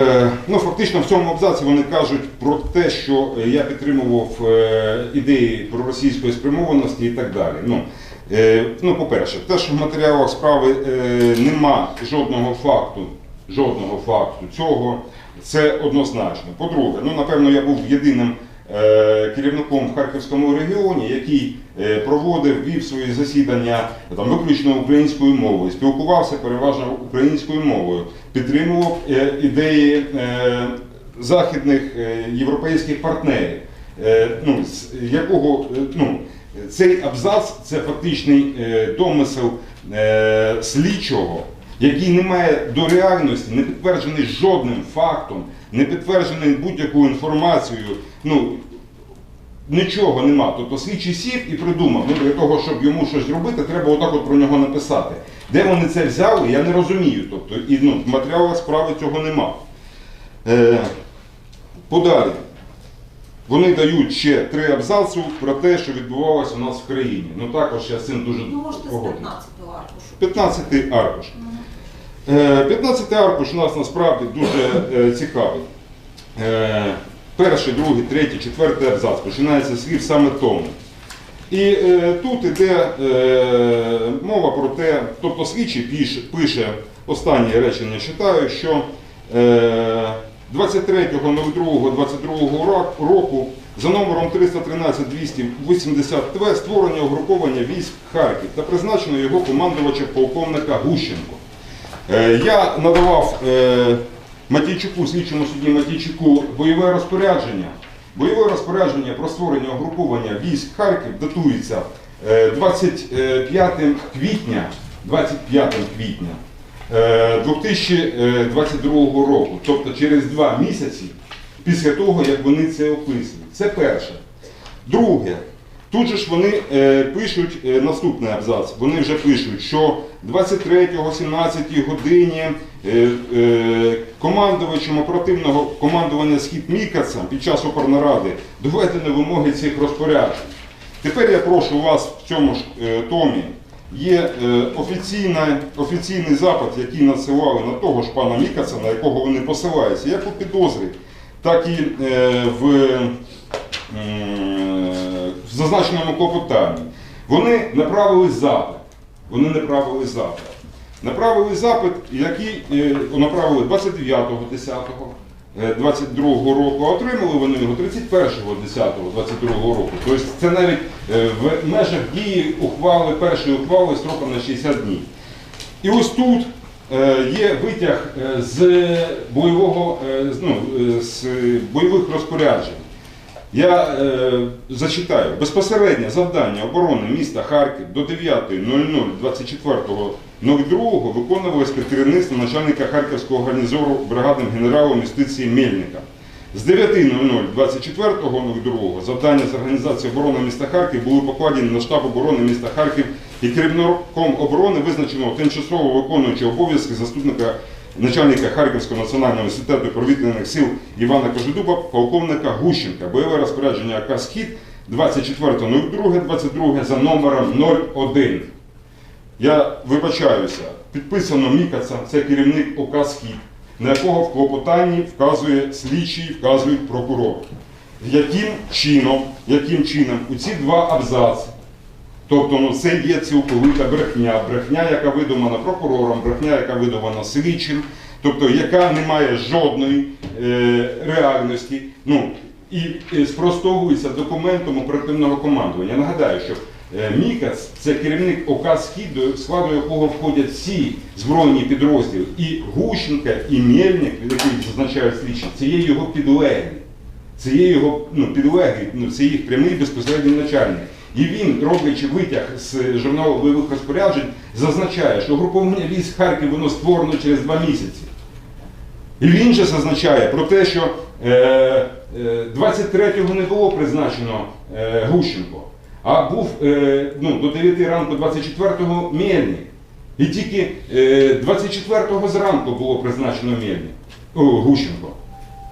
Е, Ну, фактично в цьому абзаці вони кажуть про те, що е, я підтримував ідеї ідеї проросійської спрямованості і так далі. Ну, е, ну по-перше, те, що в матеріалах справи е, нема жодного факту, жодного факту цього, це однозначно. По-друге, ну напевно, я був єдиним е, керівником в Харківському регіоні, який е, проводив, вів свої засідання там, виключно українською мовою, спілкувався переважно українською мовою, підтримував е, ідеї е, західних е, європейських партнерів, е, ну, з якого е, ну, цей абзац це фактичний е, домисел е, слідчого, який не має до реальності, не підтверджений жодним фактом, не підтверджений будь-якою інформацією. Ну, Нічого нема. Тобто слідчий сів і придумав, ну для того, щоб йому щось зробити, треба отак от про нього написати. Де вони це взяли, я не розумію. Тобто, і ну, в матеріалах справи цього нема. Е, подалі. Вони дають ще три абзаци про те, що відбувалося у нас в країні. Ну також я з цим дуже Ну, можете з 15-го аркушу. 15 аркуш. Е, 15 аркуш у нас насправді дуже е, цікавий. Е, Перший, другий, третій, четвертий абзац починається слів саме тому. І е, тут іде е, мова про те, тобто слідчий пише, пише останнє речення, читаю, що е, 23.02.22 року за номером 313-280 ТВ створення угруповання військ Харків та призначено його командувача полковника Гущенко. Е, Я надавав е, Матійчуку, слідчому судді Матійчуку бойове розпорядження. Бойове розпорядження про створення угруповання військ Харків датується е, 25 квітня, 25 квітня е, 2022 року, тобто через два місяці після того, як вони це описують. Це перше. Друге, тут же ж вони е, пишуть е, наступний абзац. Вони вже пишуть, що 23-17 годині е, командувачем оперативного командування Схід Мікацем під час опорнаради доведені вимоги цих розпоряджень. Тепер я прошу вас в цьому ж томі. Є офіційна, офіційний запит, який надсилали на того ж пана Мікаца, на якого вони посилаються, як у підозрі, так і в зазначеному клопотанні. Вони направили запит. Вони направили запит. Направили запит, який е, направили 29.10. 22 року, а отримали вони його 31.10.22 року. Тобто це навіть е, в межах дії ухвали, першої ухвали строком на 60 днів. І ось тут е, є витяг е, з бойового, е, ну, е, з бойових розпоряджень. Я е, зачитаю. Безпосереднє завдання оборони міста Харків до 9.00.24.02 виконувалось під керівництвом начальника Харківського гарнізору бригадним генералом юстиції Мельника. З 9.00.24.02 завдання з організації оборони міста Харків були покладені на штаб оборони міста Харків і керівником оборони визначено тимчасово виконуючи обов'язки заступника начальника Харківського національного університету повітряних сил Івана Кожедуба, полковника Гущенка. Бойове розпорядження АК «Схід» 24.02.22 за номером 01. Я вибачаюся, підписано Мікаца, це керівник ОК «Схід», на якого в клопотанні вказує слідчий, вказує прокурор. Яким чином, яким чином у ці два абзаци, тобто ну, це є цілковита брехня, брехня, яка видумана прокурором, брехня, яка видумана слідчим, тобто яка не має жодної е, реальності, ну, і, е, спростовується документом оперативного командування. Я нагадаю, що Е, Мікац це керівник ОК «Схід», до складу якого входять всі збройні підрозділи. І Гущенка, і Мельник, який зазначають слідчі, це є його підлеглі. Це є його ну, підлеглі, ну, це їх прямий безпосередній начальник. І він, роблячи витяг з журналу бойових розпоряджень, зазначає, що груповання військ Харків воно створено через два місяці. І він же зазначає про те, що е, е, 23-го не було призначено е, Гущенко, а був е, ну, до 9 ранку 24-го Мельник. І тільки е, 24-го зранку було призначено Мельник, Гущенко.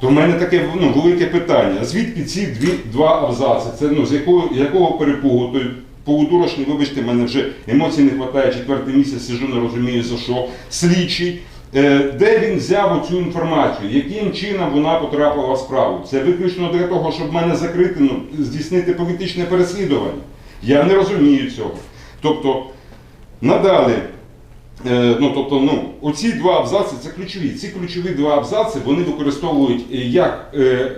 То в мене таке ну, велике питання. Звідки ці дві, два абзаци? Це ну, з якого, якого перепугу? Той полудурочний, вибачте, мене вже емоцій не вистачає, четвертий місяць сижу, не розумію за що. Слідчий Е, Де він взяв цю інформацію, яким чином вона потрапила в справу? Це виключно для того, щоб мене закрити, ну, здійснити політичне переслідування. Я не розумію цього. Тобто, надалі, ну, тобто, ну, оці два абзаци це ключові. Ці ключові два абзаци вони використовують е, як е,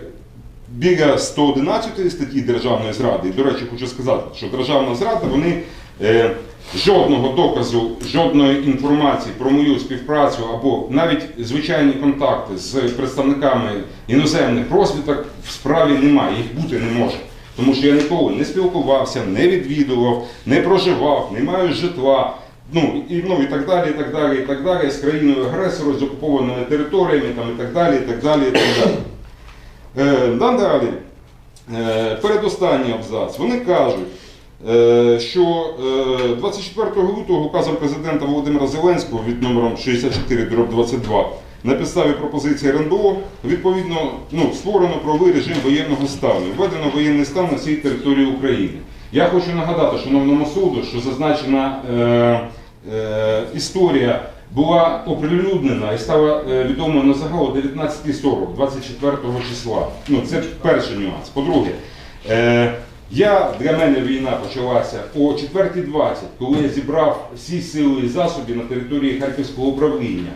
біля 111 статті Державної зради. І, до речі, хочу сказати, що Державна зрада, вони е, жодного доказу, жодної інформації про мою співпрацю або навіть звичайні контакти з представниками іноземних розвиток в справі немає, їх бути не може. Тому що я ніколи не спілкувався, не відвідував, не проживав, не маю житла. Ну і, ну, і так далі, і так далі, і так далі, з країною агресором, з окупованими територіями, там, і так далі, і так далі, і так далі. Е, Надалі, е, передостанній абзац. Вони кажуть, е, що е, 24 лютого указом президента Володимира Зеленського від номером 64 22 на підставі пропозиції РНБО відповідно ну, створено правовий режим воєнного стану. Введено воєнний стан на всій території України. Я хочу нагадати шановному суду, що зазначена е, е, історія була оприлюднена і стала е, відомою на загал о 19.40, 24 числа. Ну, це перший нюанс. По-друге, е, я, для мене війна почалася о 4.20, коли я зібрав всі сили і засоби на території Харківського управління.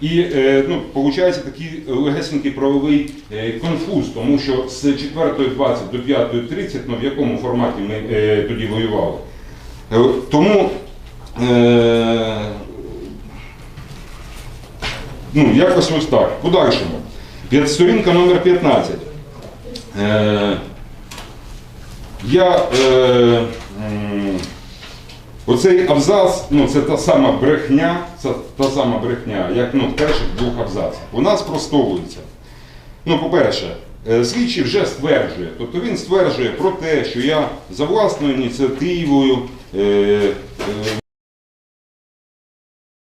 І е, ну, виходить такий легесенький правовий е, конфуз, тому що з 4.20 до 5.30, ну в якому форматі ми е, тоді воювали. Е, тому е, ну, якось ось так. Подальшому. Сторінка номер 15. Е, я е, оцей абзац, ну це та сама брехня, це та сама брехня, як ну, в перших двох абзацах. Вона спростовується. Ну, по-перше, е, слідчий вже стверджує, тобто він стверджує про те, що я за власною ініціативою е, е,